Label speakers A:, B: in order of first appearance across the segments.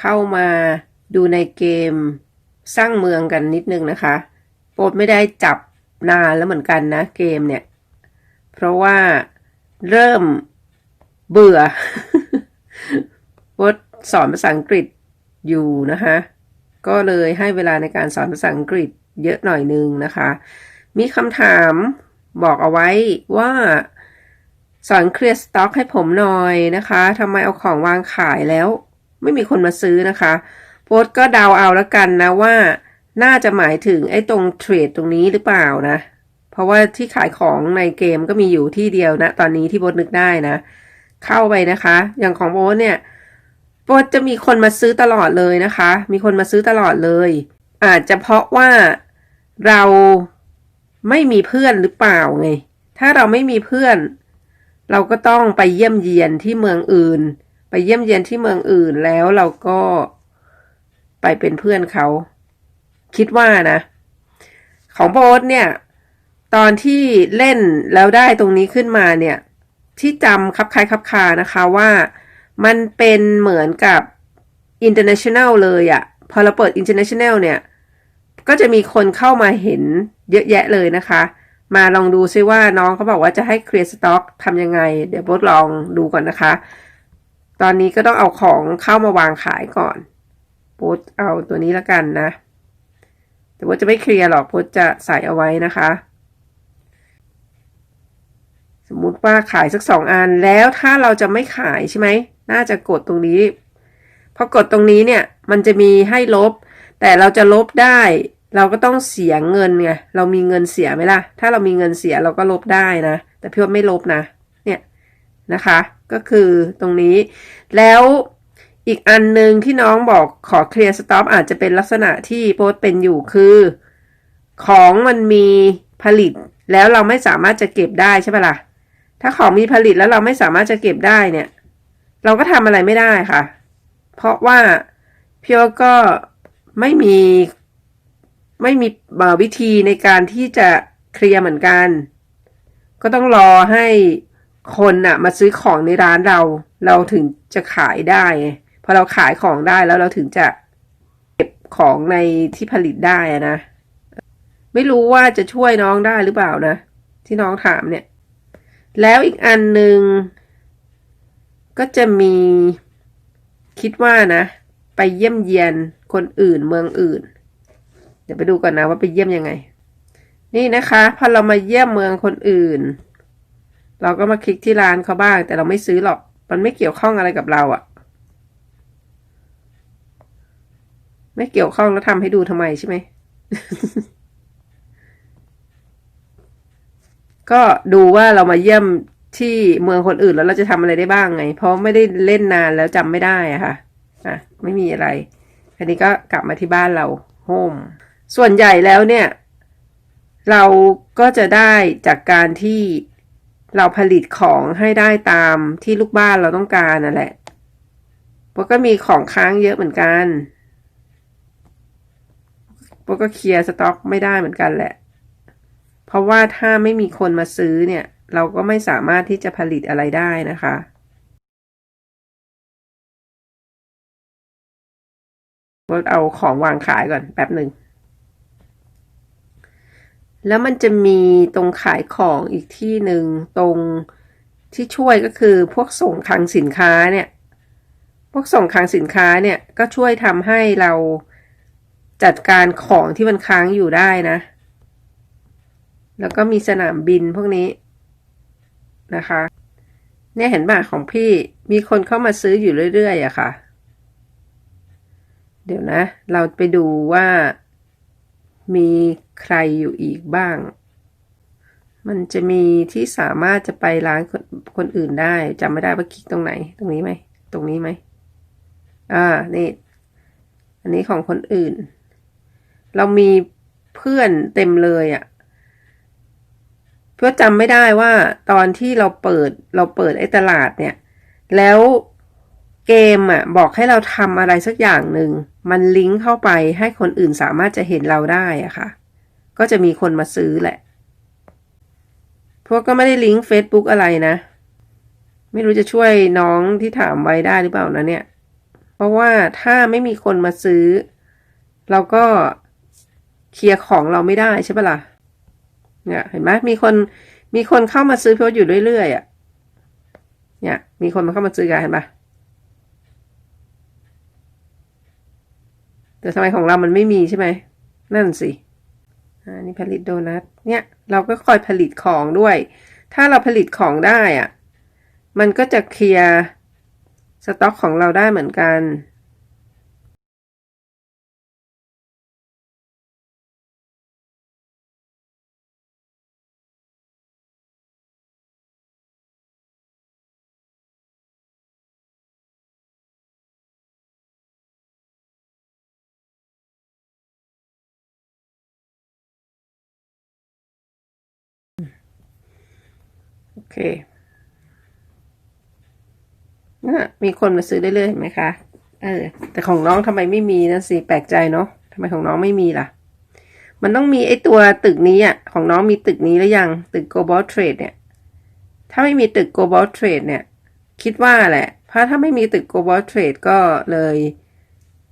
A: เข้ามาดูในเกมสร้างเมืองกันนิดนึงนะคะโปรดไม่ได้จับนานแล้วเหมือนกันนะเกมเนี่ย เพราะว่าเริ่มเบื่อโปรดสอนภาษาอังกฤษอยู่นะคะ ก็เลยให้เวลาในการสอนภาษาอังกฤษเยอะหน่อยนึงนะคะ มีคำถามบอกเอาไว้ว่าสอนเคลียร์สต็อกให้ผมหน่อยนะคะทำไมเอาของวางขายแล้ว ไม่มีคนมาซื้อนะคะ โพสก็เดาเอาแล้วกันนะว่า น่าจะหมายถึงไอ้ตรงเทรดตรงนี้หรือเปล่านะ เพราะว่าที่ขายของในเกมก็มีอยู่ที่เดียวนะ ตอนนี้ที่โบทนึกได้นะ เข้าไปนะคะ อย่างของโบทเนี่ยโบทจะมีคนมาซื้อตลอดเลยนะคะ มีคนมาซื้อตลอดเลย อาจจะเพราะว่าเราไม่มีเพื่อนหรือเปล่าไง ถ้าเราไม่มีเพื่อน เราก็ต้องไปเยี่ยมเยียนที่เมืองอื่น ไปเยี่ยมเยียนที่เมืองอื่นแล้วเราก็ไปเป็นเพื่อนเขา คิดว่านะ ของโบสเนี่ย ตอนที่เล่นแล้วได้ตรงนี้ขึ้นมาเนี่ย ที่จำคับคายคับคานะคะว่ามันเป็นเหมือนกับ international เลยอะพอเราเปิด international เนี่ย ก็จะมีคนเข้ามาเห็นเยอะแยะเลยนะคะ มาลองดูซิว่าน้องเขาบอกว่าจะให้ clear stock ทำยังไง เดี๋ยวโบทลองดูก่อนนะคะ ตอนนี้ก็ต้องเอาของเข้ามาวางขายก่อนโบทเอาตัวนี้ละกันนะ แต่ว่าจะไม่เคลียร์หรอกโบทจะใส่เอาไว้นะคะ สมมุติว่าขายสักสองอันแล้วถ้าเราจะไม่ขายใช่ไหม น่าจะกดตรงนี้ พอกดตรงนี้เนี่ย มันจะมีให้ลบ แต่เราจะลบได้ เราก็ต้องเสียเงินไง เรามีเงินเสียไหมล่ะ ถ้าเรามีเงินเสียเราก็ลบได้นะ แต่พี่ว่าไม่ลบนะ เนี่ยนะคะ ก็คือตรงนี้ แล้วอีกอันหนึ่งที่น้องบอกขอเคลียร์สต็อปอาจจะเป็นลักษณะที่โพสเป็นอยู่คือ ของมันมีผลิตแล้วเราไม่สามารถจะเก็บได้ใช่ปะล่ะ ถ้าของมีผลิตแล้วเราไม่สามารถจะเก็บได้เนี่ย เราก็ทำอะไรไม่ได้ค่ะ เพราะว่าพี่ว่าก็ไม่มีไม่มีวิธีในการที่จะเคลียร์เหมือนกัน ก็ต้องรอให้ คนน่ะ มาซื้อของในร้านเรา เราถึงจะขายได้พอเราขายของได้แล้วเราถึงจะเก็บของในที่ผลิตได้นะไม่รู้ว่าจะช่วยน้องได้หรือเปล่านะ ที่น้องถามเนี่ย แล้วอีกอันหนึ่งก็จะมีคิดว่านะ ไปเยี่ยมเยียนคนอื่นเมืองอื่น เดี๋ยวไปดูก่อนนะว่าไปเยี่ยมยังไง นี่นะคะ พอเรามาเยี่ยมเมืองคนอื่น เราก็มาคลิกที่ร้านเขาบ้าง แต่เราไม่ซื้อหรอก มันไม่เกี่ยวข้องอะไรกับเราอะไม่เกี่ยวข้องแล้วทำให้ดูทำไมใช่ไหม ก็ดูว่าเรามาเยี่ยมที่เมืองคนอื่นแล้วเราจะทำอะไรได้บ้างไง เพราะไม่ได้เล่นนานแล้วจำไม่ได้อะค่ะ อะ ไม่มีอะไร อันนี้ก็กลับมาที่บ้านเราโฮมส่วนใหญ่แล้วเนี่ย เราก็จะได้จากการที่ เราผลิตของให้ได้ตามที่ลูกบ้านเราต้องการนั่นแหละพวกก็มีของค้างเยอะเหมือนกันพวกก็เคลียร์สต็อกไม่ได้เหมือนกันแหละ เพราะว่าถ้าไม่มีคนมาซื้อเนี่ย เราก็ไม่สามารถที่จะผลิตอะไรได้นะคะก็เอาของวางขายก่อนแป๊บหนึ่ง แล้วมันจะมีตรงขายของอีกที่หนึ่งตรงที่ช่วยก็คือพวกส่งคลังสินค้าเนี่ย พวกส่งคลังสินค้าเนี่ยก็ช่วยทำให้เราจัดการของที่มันค้างอยู่ได้นะ แล้วก็มีสนามบินพวกนี้นะคะ เนี่ยเห็นบ่าของพี่มีคนเข้ามาซื้ออยู่เรื่อยๆอะค่ะ เดี๋ยวนะ เราไปดูว่า มีใครอยู่อีกบ้าง มันจะมีที่สามารถจะไปร้านคนคนอื่นได้จำไม่ได้ว่าคลิกตรงไหน ตรงนี้ไหม ตรงนี้ไหม อ่า นี่ อันนี้ของคนอื่น เรามีเพื่อนเต็มเลยอะ่ะเพื่อจำไม่ได้ว่าตอนที่เราเปิดเราเปิดไอ้ตลาดเนี่ย แล้ว เกมอะบอกให้เราทำอะไรสักอย่างหนึ่ง มันลิงก์เข้าไปให้คนอื่นสามารถจะเห็นเราได้อะค่ะ ก็จะมีคนมาซื้อแหละ พวกก็ไม่ได้ลิงก์ Facebook อะไรนะ ไม่รู้จะช่วยน้องที่ถามไว้ได้หรือเปล่านะเนี่ย เพราะว่าถ้าไม่มีคนมาซื้อ เราก็เคลียร์ของเราไม่ได้ใช่ปะล่ะเนี่ยเห็นไหมมีคนมีคนเข้ามาซื้อเพี่โอ๊ตอยู่เรื่อยๆอะเนี่ย มีคนมาเข้ามาซื้อกันเห็นปะ แต่ทำไมของเรามันไม่มีใช่ไหม นั่นสิอ่านี่ผลิตโดนัทเนี่ยเราก็คอยผลิตของด้วย ถ้าเราผลิตของได้อะมันก็จะเคลียร์สต็อกของเราได้เหมือนกัน โอเคน่ะมีคนมาซื้อเรื่อยๆเห็นไหมคะ เออ แต่ของน้องทำไมไม่มีนะสิ แปลกใจเนาะทำไมของน้องไม่มีล่ะ มันต้องมีไอตัวตึกนี้อะ ของน้องมีตึกนี้หรือยัง ตึก global trade เนี่ย ถ้าไม่มีตึก global trade เนี่ย คิดว่าแหละ เพราะถ้าไม่มีตึก global trade ก็เลย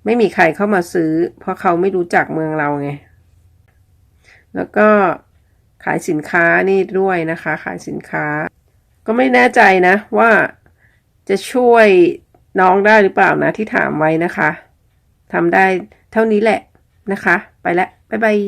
A: ไม่มีใครเข้ามาซื้อ เพราะเขาไม่รู้จักเมืองเราไง แล้วก็ ขายสินค้านี่ด้วยนะคะ ขายสินค้า ก็ไม่แน่ใจนะว่าจะช่วยน้องได้หรือเปล่านะที่ถามไว้นะคะทำได้เท่านี้แหละนะคะ ไปแล้วบ๊ายบาย